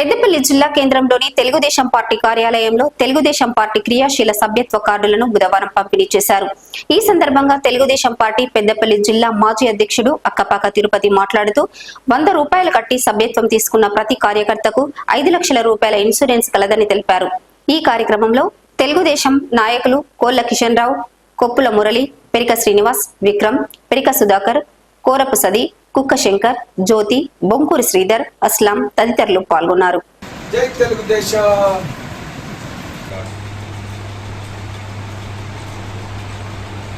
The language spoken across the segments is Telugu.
పెద్దపల్లి జిల్లా కేంద్రంలోని తెలుగుదేశం పార్టీ కార్యాలయంలో తెలుగుదేశం పార్టీ క్రియాశీల సభ్యత్వ కార్డులను బుధవారం పంపిణీ చేశారు. ఈ సందర్భంగా తెలుగుదేశం పార్టీ పెద్దపల్లి జిల్లా మాజీ అధ్యక్షుడు అక్కపాక తిరుపతి మాట్లాడుతూ వంద రూపాయలు కట్టి సభ్యత్వం తీసుకున్న ప్రతి కార్యకర్తకు ఐదు లక్షల రూపాయల ఇన్సూరెన్స్ కలదని తెలిపారు. ఈ కార్యక్రమంలో తెలుగుదేశం నాయకులు కోళ్ళ కిషన్ రావు కొప్పుల మురళి పెరిక శ్రీనివాస్ విక్రమ్ పెరిక సుధాకర్ కోరపు సది కుక్క శంకర్ జ్యోతి బొంకూరి శ్రీధర్ అస్లాం తదితరులు పాల్గొన్నారు. జై తెలుగుదేశం.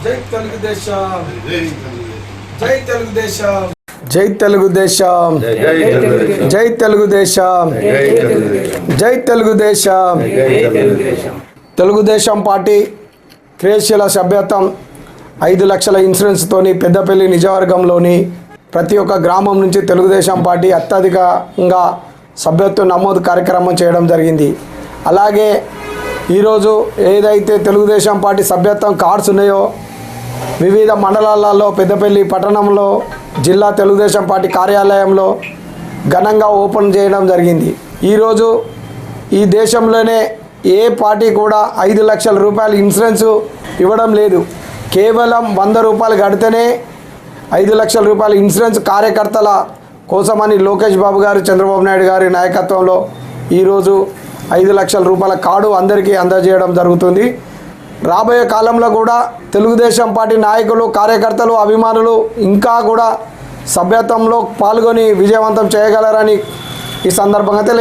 జై తెలుగుదేశం. జై తెలుగుదేశం. జై తెలుగుదేశం. జై తెలుగుదేశం. జై తెలుగుదేశం. తెలుగుదేశం. పార్టీ క్రియాశీల సభ్యత్వం ఐదు లక్షల ఇన్సూరెన్స్తోని పెద్దపల్లి నిజవర్గంలోని ప్రతి ఒక్క గ్రామం నుంచి తెలుగుదేశం పార్టీ అత్యధికంగా సభ్యత్వ నమోదు కార్యక్రమం చేయడం జరిగింది. అలాగే ఈరోజు ఏదైతే తెలుగుదేశం పార్టీ సభ్యత్వం కార్డ్స్ ఉన్నాయో వివిధ మండలాలలో పెద్దపల్లి పట్టణంలో జిల్లా తెలుగుదేశం పార్టీ కార్యాలయంలో ఘనంగా ఓపెన్ చేయడం జరిగింది. ఈరోజు ఈ దేశంలోనే ఏ పార్టీ కూడా ఐదు లక్షల రూపాయల ఇన్సూరెన్స్ ఇవ్వడం లేదు. కేవలం వంద రూపాయలు కడితేనే ఐదు లక్షల రూపాయల ఇన్సూరెన్స్ కార్యకర్తల కోసమని లోకేష్ బాబు గారు చంద్రబాబు నాయుడు గారి నాయకత్వంలో ఈరోజు ఐదు లక్షల రూపాయల కార్డు అందరికీ అందజేయడం జరుగుతుంది. రాబోయే కాలంలో కూడా తెలుగుదేశం పార్టీ నాయకులు కార్యకర్తలు అభిమానులు ఇంకా కూడా సభ్యత్వంలో పాల్గొని విజయవంతం చేయగలరని ఈ సందర్భంగా తెలియ